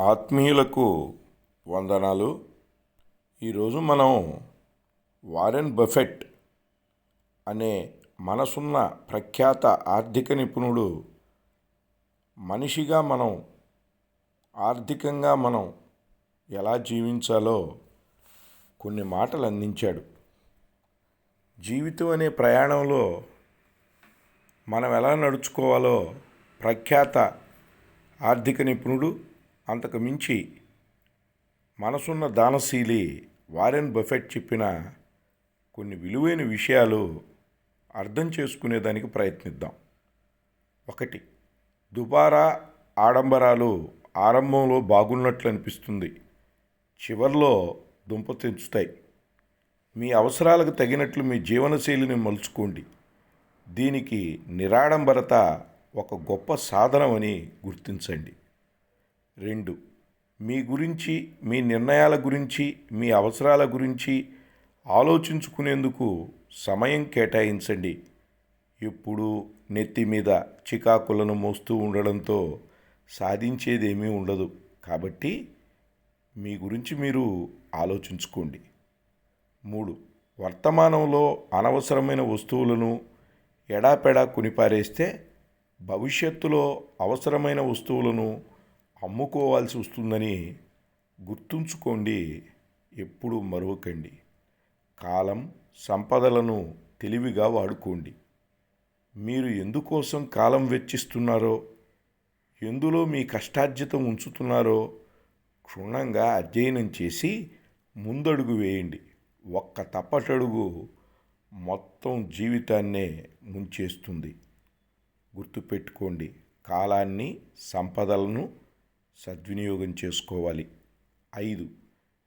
ఆత్మీయులకు వందనాలు. ఈరోజు మనం వారెన్ బఫెట్ అనే మనసున్న ప్రఖ్యాత ఆర్థిక నిపుణుడు మనిషిగా మనం ఆర్థికంగా మనం ఎలా జీవించాలో కొన్ని మాటలు అందించాడు. జీవితం అనే ప్రయాణంలో మనం ఎలా నడుచుకోవాలో ప్రఖ్యాత ఆర్థిక నిపుణుడు అంతకు మించి మనసున్న దానశీలి వారెన్ బఫెట్ చెప్పిన కొన్ని విలువైన విషయాలు అర్థం చేసుకునేదానికి ప్రయత్నిద్దాం. ఒకటి దుబారా ఆడంబరాలు ఆరంభంలో బాగున్నట్లు అనిపిస్తుంది. చివర్లో దుంప తెంచుతాయి. మీ అవసరాలకు తగినట్లు మీ జీవనశైలిని మలుచుకోండి. దీనికి నిరాడంబరత ఒక గొప్ప సాధనమని గుర్తించండి. రెండు. మీ గురించి మీ నిర్ణయాల గురించి మీ అవసరాల గురించి ఆలోచించుకునేందుకు సమయం కేటాయించండి. ఎప్పుడూ నెత్తి మీద చికాకులను మోస్తూ ఉండడంతో సాధించేదేమీ ఉండదు. కాబట్టి మీ గురించి మీరు ఆలోచించుకోండి. మూడు. వర్తమానంలో అనవసరమైన వస్తువులను ఎడాపెడా కొనిపారేస్తే భవిష్యత్తులో అవసరమైన వస్తువులను అమ్ముకోవాల్సి వస్తుందని గుర్తుంచుకోండి ఎప్పుడు మరవకండి. కాలం సంపదలను తెలివిగా వాడుకోండి. మీరు ఎందుకోసం కాలం వెచ్చిస్తున్నారో ఎందులో మీ కష్టార్జితం ఉంచుతున్నారో క్షుణ్ణంగా అధ్యయనం చేసి ముందడుగు వేయండి. ఒక్క తప్పటడుగు మొత్తం జీవితాన్నే ముంచేస్తుంది. గుర్తుపెట్టుకోండి కాలాన్ని సంపదలను సద్వినియోగం చేసుకోవాలి. ఐదు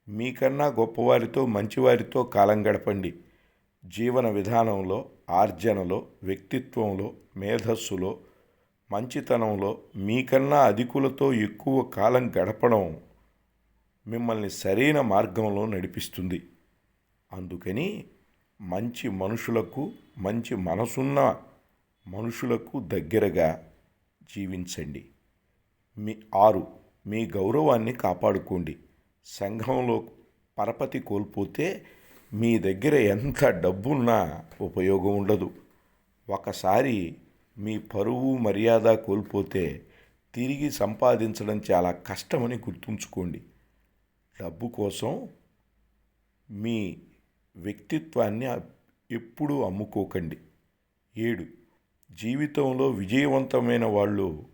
మీకన్నా గొప్పవారితో మంచివారితో కాలం గడపండి. జీవన విధానంలో ఆర్జనలో వ్యక్తిత్వంలో మేధస్సులో మంచితనంలో మీకన్నా అధికులతో ఎక్కువ కాలం గడపడం మిమ్మల్ని సరైన మార్గంలో నడిపిస్తుంది. అందుకని మంచి మనుషులకు మంచి మనసున్న మనుషులకు దగ్గరగా జీవించండి. మీ ఆరు మీ గౌరవాన్ని కాపాడుకోండి. సంఘంలో పరపతి కోల్పోతే మీ దగ్గర ఎంత డబ్బున్నా ఉపయోగం ఉండదు. ఒకసారి మీ పరువు మర్యాద కోల్పోతే తిరిగి సంపాదించడం చాలా కష్టమని గుర్తుంచుకోండి. డబ్బు కోసం మీ వ్యక్తిత్వాన్ని ఎప్పుడూ అమ్ముకోకండి. ఏడు. జీవితంలో విజయవంతమైన వాళ్ళు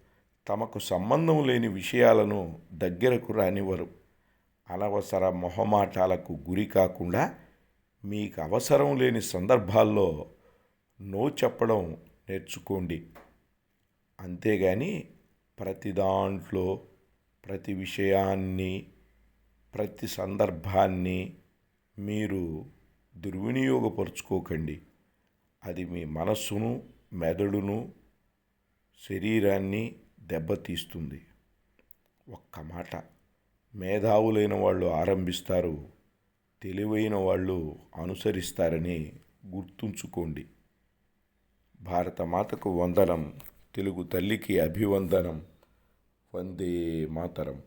తమకు సంబంధం లేని విషయాలను దగ్గరకు రానివ్వరు. అనవసర మొహమాటాలకు గురి కాకుండా మీకు అవసరం లేని సందర్భాల్లో నో చెప్పడం నేర్చుకోండి. అంతేగాని ప్రతి దాంట్లో ప్రతి విషయాన్ని ప్రతి సందర్భాన్ని మీరు దుర్వినియోగపరుచుకోకండి. అది మీ మనస్సును మెదడును శరీరాన్ని దెబ్బతీస్తుంది ఒక్క మాట. మేధావులైన వాళ్ళు ఆరంభిస్తారు. తెలివైన వాళ్ళు అనుసరిస్తారని గుర్తుంచుకోండి. భారత మాతకు వందనం తెలుగు తల్లికి అభివందనం. వందే మాతరం.